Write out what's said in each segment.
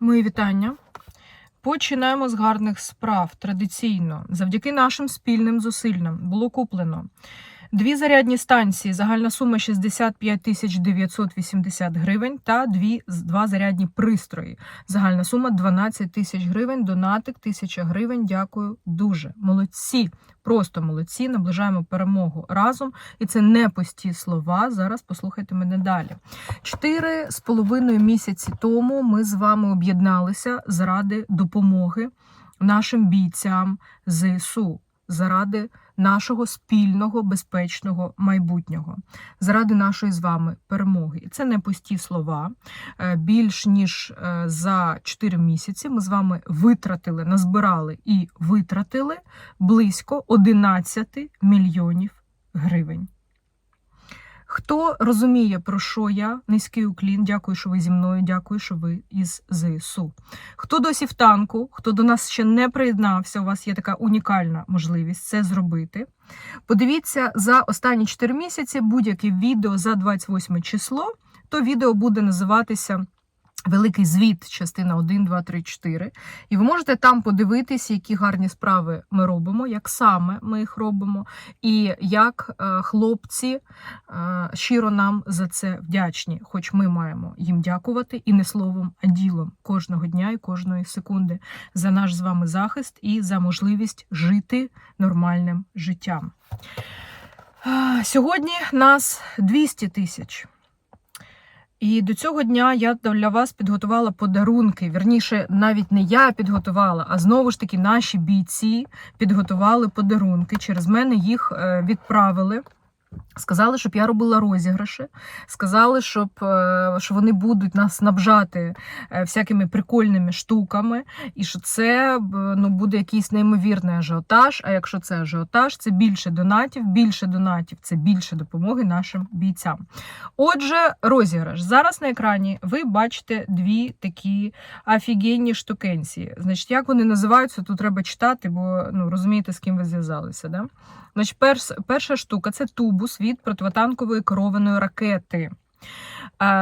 Мої вітання. Починаємо з гарних справ. Традиційно, завдяки нашим спільним зусиллям було куплено дві зарядні станції, загальна сума 65 тисяч 980 гривень та дві, два зарядні пристрої. Загальна сума 12 тисяч гривень, донатик 1000 гривень. Дякую дуже. Молодці, просто молодці. Наближаємо перемогу разом. І це не пусті слова. Зараз послухайте мене далі. Чотири з половиною місяці тому ми з вами об'єдналися заради допомоги нашим бійцям ЗСУ, заради нашого спільного безпечного майбутнього, заради нашої з вами перемоги. І це не пусті слова. Е, Більш ніж е, за 4 місяці ми з вами витратили, назбирали і витратили близько 11 мільйонів гривень. Хто розуміє, про що я, низький уклін, дякую, що ви зі мною, дякую, що ви із ЗСУ. Хто досі в танку, хто до нас ще не приєднався, у вас є така унікальна можливість це зробити. Подивіться за останні 4 місяці будь-яке відео за 28 число, то відео буде називатися. Великий звіт, частина 1, 2, 3, 4. І ви можете там подивитись, які гарні справи ми робимо, як саме ми їх робимо, і як е, хлопці е, щиро нам за це вдячні. Хоч ми маємо їм дякувати і не словом, а ділом кожного дня і кожної секунди за наш з вами захист і за можливість жити нормальним життям. Сьогодні нас 200 тисяч. І до цього дня я для вас підготувала подарунки. Вірніше, навіть не я підготувала, а знову ж таки наші бійці підготували подарунки. Через мене їх е, відправили. Сказали, щоб я робила розіграші. Сказали, щоб е, що вони будуть нас снабжати е, всякими прикольними штуками, і що це ну, буде якийсь неймовірний ажіотаж. А якщо це ажіотаж, це більше донатів, більше донатів це більше допомоги нашим бійцям. Отже, розіграш. Зараз на екрані ви бачите дві такі офігенні штукенції. Значить, як вони називаються, тут треба читати, бо ну, розумієте, з ким ви зв'язалися. Да? Значить, перш, перша штука це тубус від противотанкової керованої ракети.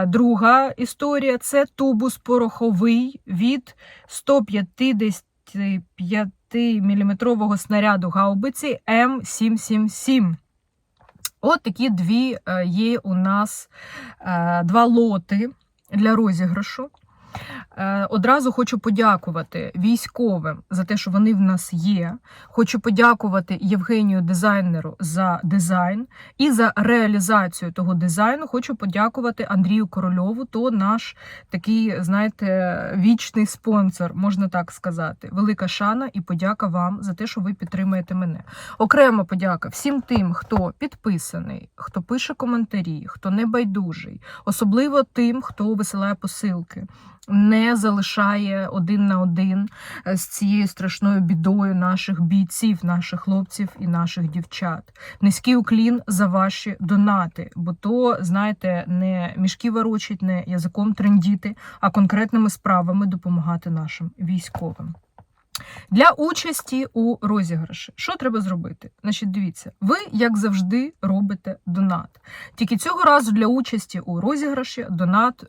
Друга історія це тубус пороховий від 155 мм снаряду гаубиці М777. От такі дві е, є у нас е, два лоти для розіграшу. Е, Одразу хочу подякувати військовим за те, що вони в нас є. Хочу подякувати Євгенію дизайнеру за дизайн і за реалізацію того дизайну. Хочу подякувати Андрію Корольову, то наш такий, знаєте, вічний спонсор, можна так сказати. Велика шана і подяка вам за те, що ви підтримуєте мене. Окрема подяка всім тим, хто підписаний, хто пише коментарі, хто не байдужий, особливо тим, хто висилає посилки не залишає один на один е, з цією страшною бідою наших бійців, наших хлопців і наших дівчат. Низький уклін за ваші донати, бо то, знаєте, не мішки ворочать, не язиком трендіти, а конкретними справами допомагати нашим військовим. Для участі у розіграші. Що треба зробити? Значить, дивіться, ви, як завжди, робите донат. Тільки цього разу для участі у розіграші донат е,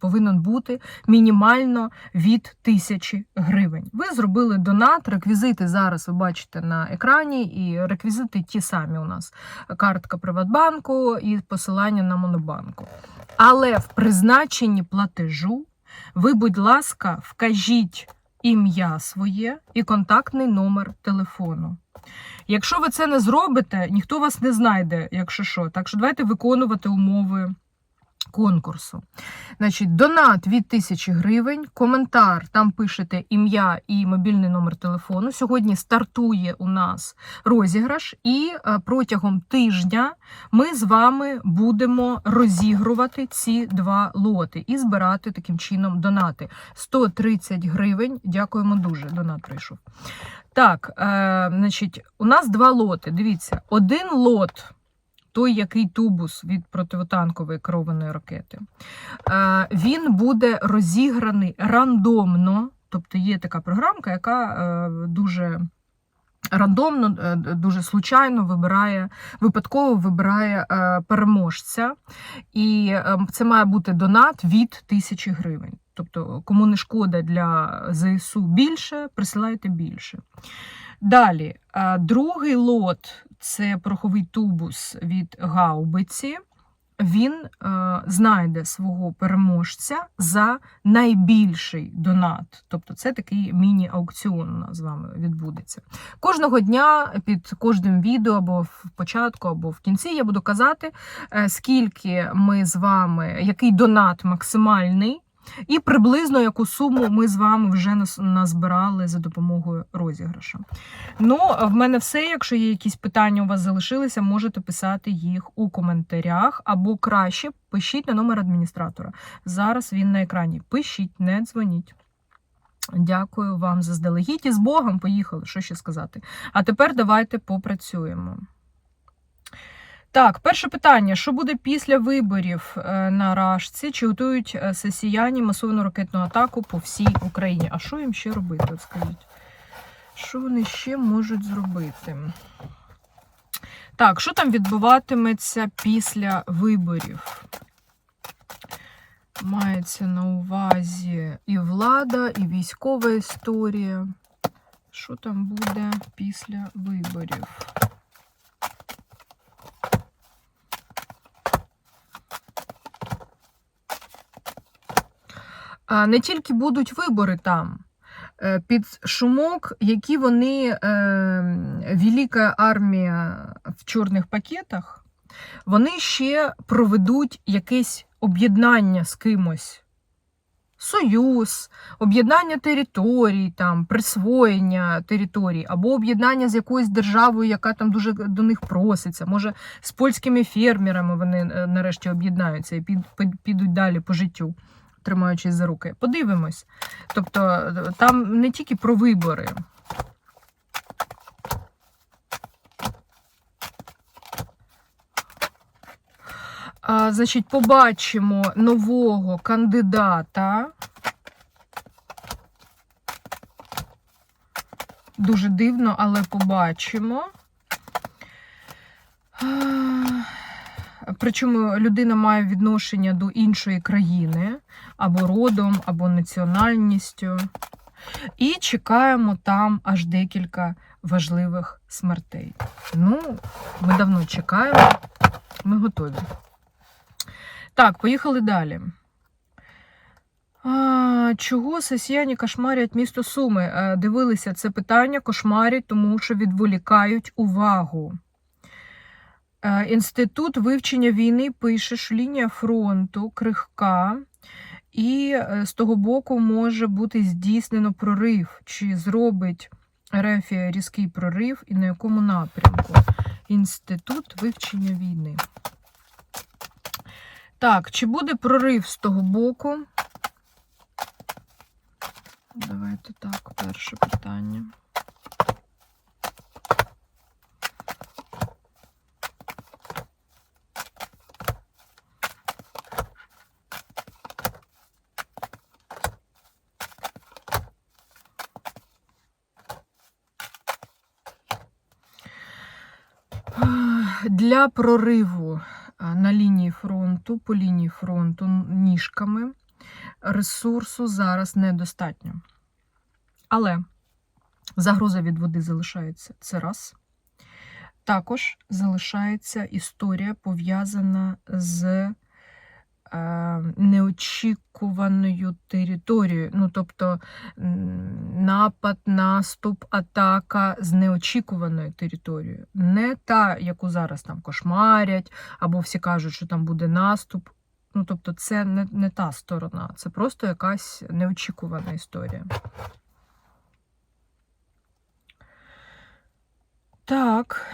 повинен бути мінімально від тисячі гривень. Ви зробили донат, реквізити зараз ви бачите на екрані, і реквізити ті самі у нас: картка Приватбанку і посилання на Монобанку. Але в призначенні платежу ви, будь ласка, вкажіть ім'я своє і контактний номер телефону. Якщо ви це не зробите, ніхто вас не знайде, якщо що. Так що давайте виконувати умови конкурсу. Значить, донат від тисячі гривень, коментар, там пишете ім'я і мобільний номер телефону. Сьогодні стартує у нас розіграш, і е, протягом тижня ми з вами будемо розігрувати ці два лоти і збирати таким чином донати. 130 гривень. Дякуємо дуже. Донат прийшов. Так, е, значить, у нас два лоти. Дивіться, один лот той, який тубус від противотанкової керованої ракети, е, він буде розіграний рандомно. Тобто є така програмка, яка е, дуже рандомно, е, дуже случайно вибирає, випадково вибирає переможця. І це має бути донат від тисячі гривень. Тобто, кому не шкода для ЗСУ більше, присилайте більше. Далі, другий лот це пороховий тубус від гаубиці. Він е, знайде свого переможця за найбільший донат. Тобто це такий міні-аукціон у нас з вами відбудеться. Кожного дня під кожним відео або в початку, або в кінці я буду казати, е, скільки ми з вами, який донат максимальний, і приблизно яку суму ми з вами вже назбирали за допомогою розіграшу. Ну, в мене все. Якщо є якісь питання у вас залишилися, можете писати їх у коментарях, або краще пишіть на номер адміністратора. Зараз він на екрані. Пишіть, не дзвоніть. Дякую вам заздалегідь і з Богом. Поїхали, що ще сказати. А тепер давайте попрацюємо. Так, перше питання: що буде після виборів е, на Рашці? Чи готують е, сесіяні масовану ракетну атаку по всій Україні? А що їм ще робити? Скажіть? Що вони ще можуть зробити? Так, що там відбуватиметься після виборів? Мається на увазі і влада, і військова історія. Що там буде після виборів? Не тільки будуть вибори там. Е, Під шумок, які вони е, велика армія в чорних пакетах, вони ще проведуть якесь об'єднання з кимось. Союз, об'єднання територій, там, присвоєння територій, або об'єднання з якоюсь державою, яка там дуже до них проситься. Може, з польськими фермерами вони е, нарешті об'єднаються і під- під- підуть далі по життю, тримаючись за руки. Подивимось. Тобто там не тільки про вибори. А, значить, побачимо нового кандидата. Дуже дивно, але побачимо. Причому людина має відношення до іншої країни, або родом, або національністю. І чекаємо там аж декілька важливих смертей. Ну, ми давно чекаємо, ми готові. Так, поїхали далі. А, чого сесіяні кошмарять місто Суми? Е, Дивилися це питання, кошмарять, тому що відволікають увагу. Е, Інститут вивчення війни пише, що лінія фронту крихка, і е, з того боку може бути здійснено прорив. Чи зробить Рефія різкий прорив і на якому напрямку? Інститут вивчення війни. Так, чи буде прорив з того боку? Давайте так, перше питання. Для прориву на лінії фронту, по лінії фронту ніжками ресурсу зараз недостатньо. Але загроза від води залишається. Це раз. Також залишається історія пов'язана з неочікуваною територією. Ну, тобто напад, наступ, атака з неочікуваною територією. Не та, яку зараз там кошмарять, або всі кажуть, що там буде наступ. Ну, тобто, це не, не та сторона, це просто якась неочікувана історія. Так.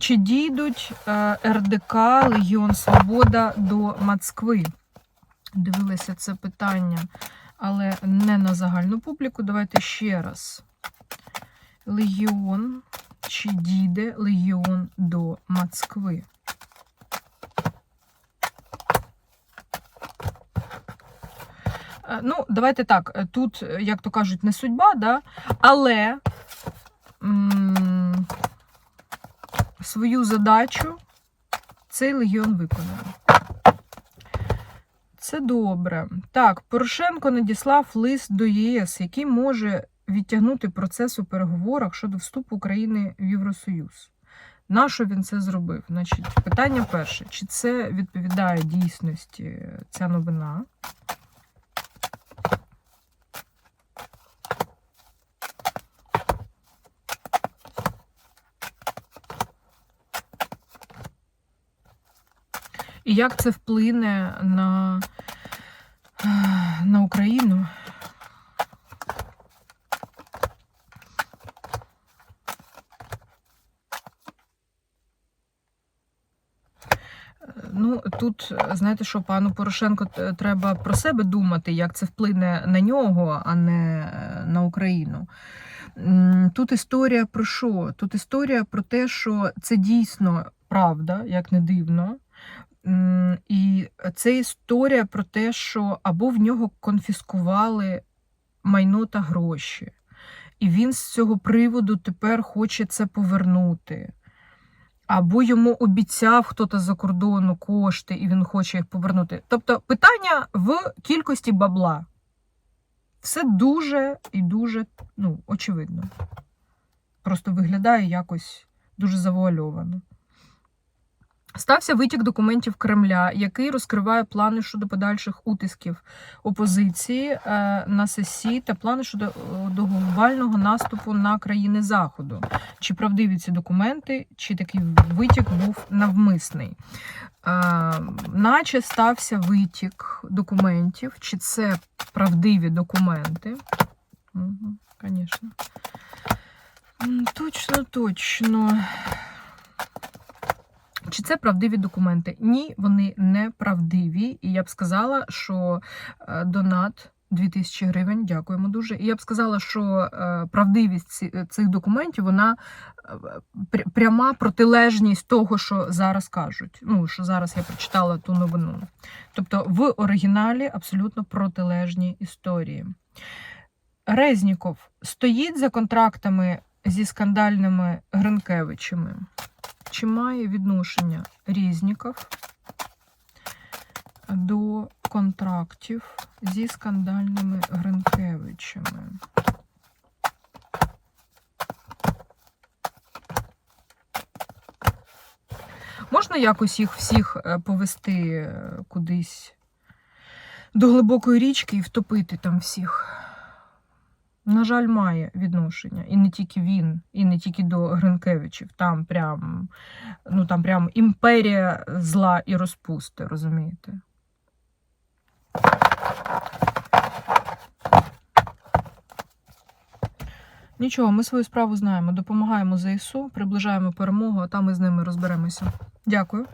Чи дійдуть е, РДК Легіон Свобода до Москви? Дивилися це питання, але не на загальну публіку. Давайте ще раз. Легіон. Чи дійде Легіон до Москви? Е, Ну, давайте так. Тут, як то кажуть, не судьба, да? але свою задачу цей легіон виконує. Все добре. Так, Порошенко надіслав лист до ЄС, який може відтягнути процес у переговорах щодо вступу України в Євросоюз. Нащо він це зробив? Значить, питання перше: чи це відповідає дійсності ця новина? І як це вплине на, на Україну? Ну, тут, знаєте що, пану Порошенко треба про себе думати, як це вплине на нього, а не е, на Україну. Тут історія про що? Тут історія про те, що це дійсно правда, як не дивно. І це історія про те, що або в нього конфіскували майно та гроші, і він з цього приводу тепер хоче це повернути. Або йому обіцяв хтось за кордону кошти, і він хоче їх повернути. Тобто питання в кількості бабла. Все дуже і дуже ну, очевидно. Просто виглядає якось дуже завуальовано. Стався витік документів Кремля, який розкриває плани щодо подальших утисків опозиції е, на ССІ та плани щодо е, до глобального наступу на країни Заходу. Чи правдиві ці документи, чи такий витік був навмисний? Е, наче стався витік документів, чи це правдиві документи? Угу, Точно, точно. Чи це правдиві документи? Ні, вони не правдиві. І я б сказала, що е, донат 2000 гривень, дякуємо дуже. І я б сказала, що е, правдивість цих документів вона е, пряма протилежність того, що зараз кажуть. Ну, що зараз я прочитала ту новину. Тобто в оригіналі абсолютно протилежні історії. Резніков стоїть за контрактами зі скандальними Гринкевичами. Чи має відношення Різніков до контрактів зі скандальними Гринкевичами? Можна якось їх всіх е, повести е, кудись до глибокої річки і втопити там всіх? На жаль, має відношення. І не тільки він, і не тільки до Гринкевичів. Там прям, ну там прям імперія зла і розпусти, розумієте? Нічого, ми свою справу знаємо. Допомагаємо ЗСУ, приближаємо перемогу, а там ми з ними розберемося. Дякую.